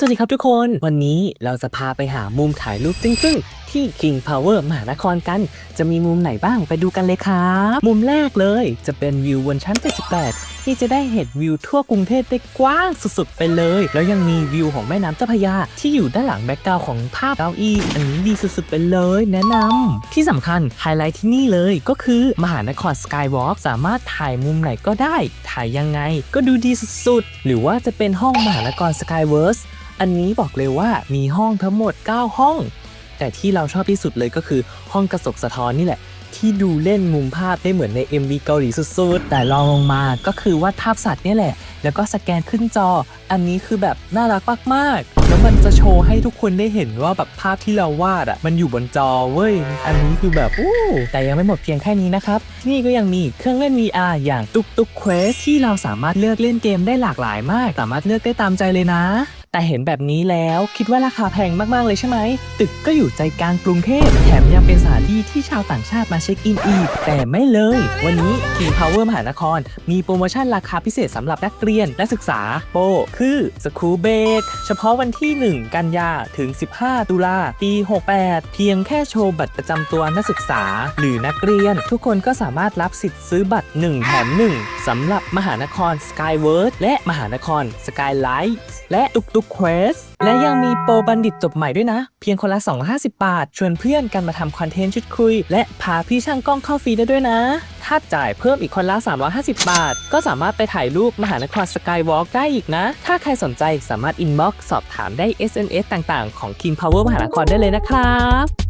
สวัสดีครับทุกคน วันนี้เราจะพาไปหามุมถ่ายรูปจึ้งๆ ที่ King Power มหานครกัน จะมีมุมไหนบ้างไปดูกันเลยครับ มุมแรกเลยจะเป็นวิวบนชั้น 78 ที่จะได้เห็นวิวทั่วกรุงเทพได้กว้างสุดๆ ไปเลย แล้วยังมีวิวของแม่น้ำเจ้าพระยา ที่อยู่ด้านหลังแบ็กกราวของภาพเก้าอี้อันนี้ดีสุดๆ ไปเลย แนะนำที่สำคัญไฮไลท์ที่นี่เลยก็คือมหานครสกายวอล์กสามารถถ่ายมุมไหนก็ได้ ถ่ายยังไงก็ดูดีสุดๆ หรือว่าจะเป็นห้องมหานครสกายเวิร์สอันนี้บอกเลยว่ามีห้องทั้งหมด 9 ห้อง แต่ที่เราชอบที่สุดเลยก็คือห้องกระจกสะท้อนนี่แหละ ที่ดูเล่นมุมภาพได้เหมือนใน MV เกาหลีสุดๆ แต่ลองลงมาก็คือวาดภาพสัตว์นี่แหละ แล้วก็สแกนขึ้นจอ อันนี้คือแบบน่ารักมากๆ แล้วมันจะโชว์ให้ทุกคนได้เห็นว่าแบบภาพที่เราวาดอะมันอยู่บนจอเว้ย อันนี้คือแบบอู้แต่ยังไม่หมดเพียงแค่นี้นะครับ ที่นี่ก็ยังมีเครื่องเล่น VR อย่างตุกตุกเควสที่เราสามารถเลือกเล่นเกมได้หลากหลายมาก สามารถเลือกได้ตามใจเลยนะ แต่เห็นแบบนี้แล้วคิดว่าราคาแพงมาก ๆ เลยใช่ไหม ตึกก็อยู่ใจกลางกรุงเทพ แถมยังเป็นสถานที่ที่ชาวต่างชาติมาเช็คอินอีก แต่ไม่เลย วันนี้ King Power มหานคร มีโปรโมชั่นราคาพิเศษสำหรับนักเรียนและศึกษาโปรคือ School Break เฉพาะวันที่ 1 กันยาถึง 15 ตุลาปี 68 เพียงแค่โชว์บัตรประจำตัวนักศึกษา หรือนักเรียน ทุกคนก็สามารถรับสิทธิ์ซื้อบัตร 1 แถม 1สำหรับมหานคร Skyward และมหานคร Skylight และตุกตุกเควสและยังมีโปรบัณฑิตจบใหม่ด้วยนะ เพียงคนละ 250 บาท ชวนเพื่อนกันมาทำคอนเทนต์ชุดคุย และพาพี่ช่างกล้องเข้าฟรีได้ด้วยนะ ถ้าจ่ายเพิ่มอีกคนละ 350 บาท ก็สามารถไปถ่ายรูปมหานครสกายวอล์กได้อีกนะ ถ้าใครสนใจสามารถอินบ็อกซ์สอบถามได้ SNS ต่างๆ ของ King Power มหานครได้เลยนะครับ